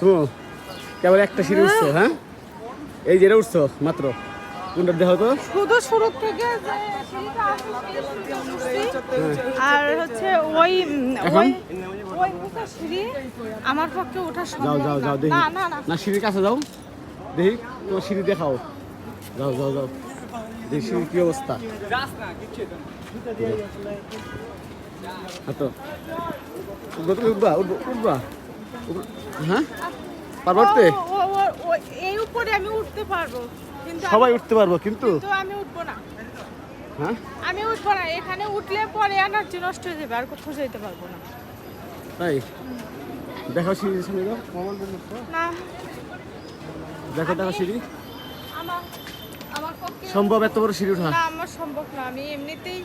শুনো কেবল একটা সিঁড়ি উঠছো হ্যাঁ। এই যে এটা উঠছো মাত্র। কোনটা দেখো তো? শুধু শুরু থেকে আর হচ্ছে ওই এখন? আমার পক্ষে ওঠা যাও সম্ভব যাও না। যাও দেখি। না সিঁড়ির কাছে যাও। দেখি তোমার সিঁড়ি দেখাও। যাও যাও যাও। দেখি সিঁড়ির কি অবস্থা। তুমি উঠবা উঠবা উঠবা। উঠবা। হ্যাঁ? পারবা উঠতে? এই উপরে আমি উঠতে পারব কিন্তু সবাই উঠতে পারব কিন্তু? আমি উঠবো না। হ্যাঁ? আমি উঠবো না এখানে উঠলে পরে এনার্জি নষ্ট হয়ে যাবে আর কোথাও যেতে পারব না। তাই? দেখাও সিঁড়ি দাও না। দেখো দেখো সিঁড়ি। আমার আমার পক্ষে সম্ভব এত বড় সিঁড়ি ওঠা? না আমার সম্ভব না আমি এমনিতেই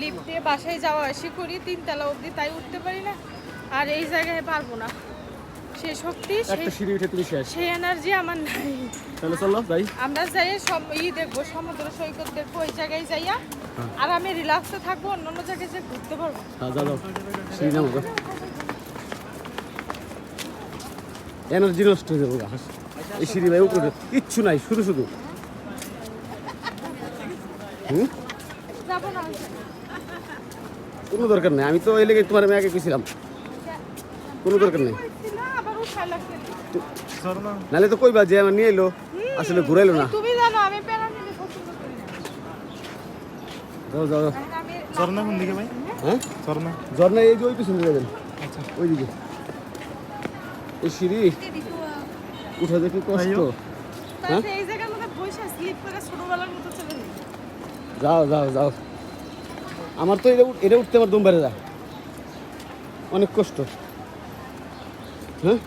লিফট দিয়ে বাসায় যাওয়া আসি করি তিনতলা অবধি তাই উঠতে পারি না আর এই জায়গায় পারব না। সেই শক্তি একটা সিঁড়ি উঠে তুমি শেষ। সেই এনার্জি আমার নাই। তাহলে চলো যাই। আমরা যাই সব ই দেখব সমুদ্র সৈকত দেখব ওই জায়গায় যাইয়া। আর আমি রিল্যাক্সে থাকব অন্য অন্য জায়গায় যে ঘুরতে পারব। হ্যাঁ যাও সিঁড়ি নামো এনার্জি নষ্ট হয়ে যাব এই সিঁড়ি ভাই উপরে কিচ্ছু নাই শুধু শুধু। হুম? যাব না। কোনো দরকার নেই। আমি তো এই লেগে তোমার আমি আগে গেছিলাম। কোনো দরকার নেই। না আবার উঠাই তো কইবা যে আমার নিয়ে এলো আসলে ঘুরাইলো না। তুমি জানো আমি প্যারামিডে পছন্দ করি না। যাও যাও ঝর্ণা কোন দিকে ভাই? হ্যাঁ? ঝর্ণা ঝর্ণা এই যে ওই পিছনে যাবেন। ওইদিকে এই সিঁড়ি উঠা দেখি কষ্ট। হ্যাঁ? এই জায়গার মধ্যে বসে স্লিপ করে ছোটবেলার মতো চলে যাও যাও যাও। আমার তো এটা উঠ- এটা উঠতে আমার দম বেড়ে যায়। অনেক কষ্ট। হ্যাঁ?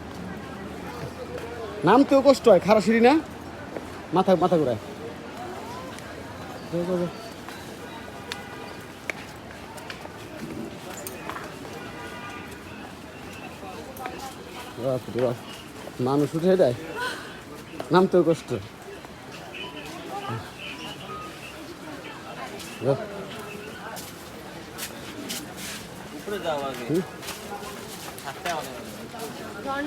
নামতেও কষ্ট হয় খারাপ সিঁড়ি না মাথা মাথা ঘুরায়। মানুষ উঠে দেয় নামতেও কষ্ট যাও। হুম?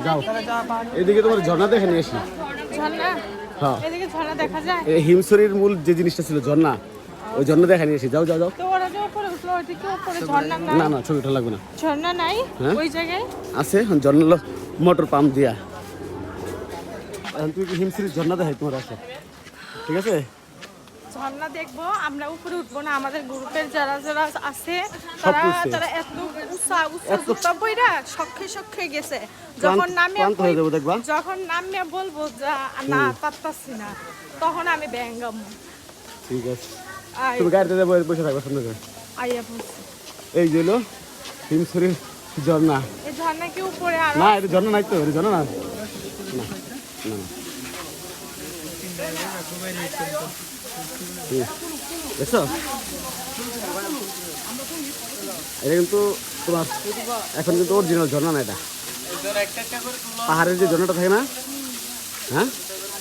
যাও। এদিকে তোমার ঝর্ণা দেখে নিয়ে আসি। হ্যাঁ। এদিকে ঝর্ণা দেখা যায়? এই হিমসরির মূল যে জিনিসটা ছিল ঝর্ণা ওই ঝর্ণা দেখা নিয়ে আসি। যাও যাও যাও। না? না ছবি ওঠা লাগবে না। ঝর্ণা নাই? হ্যাঁ? ওই জায়গায়? আছে ঝর্ণা মোটর পাম্প দিয়া। এখন তুমি কি হিমসরির ঝর্ণা দেখাই তোমার আছে ঠিক আছে? ঝর্ণা দেখব আমরা উপরে উঠবো না আমাদের গ্রুপের যারা যারা আছে তারা। তারা এত উঁচা উঁচা জুতা বইরা শখে শখে গেছে। যখন নামে যখন নামে বলব যা না পারতাছি না তখন আমি ব্যাঙ্গাম ঠিক আছে। তুমি গাড়িতে যাব বসে থাকব সামনে আইয়া বলছি। এই যে হলো ঝর্ণা। এই ঝর্ণা কি উপরে আর না এটা ঝর্ণা নাই তো এটা ঝর্ণা না। না না। না। হুম। কিন্তু এখন কিন্তু এটা। পাহাড়ের যে ঝর্ণাটা থাকে না? হ্যাঁ?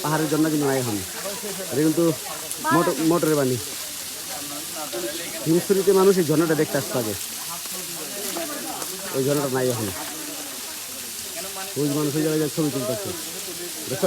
পাহাড়ের ঝর্ণা কিন্তু নাই এখন। এটা কিন্তু মোটর মোটরের বাণী। হিমসুরিতে মানুষ এই ঝর্ণাটা দেখতে আসতে আগে ওই ঝর্ণাটা নাই এখন। ওই মানুষ ওই জায়গায় ছবি তুলতেছে। দেখছ?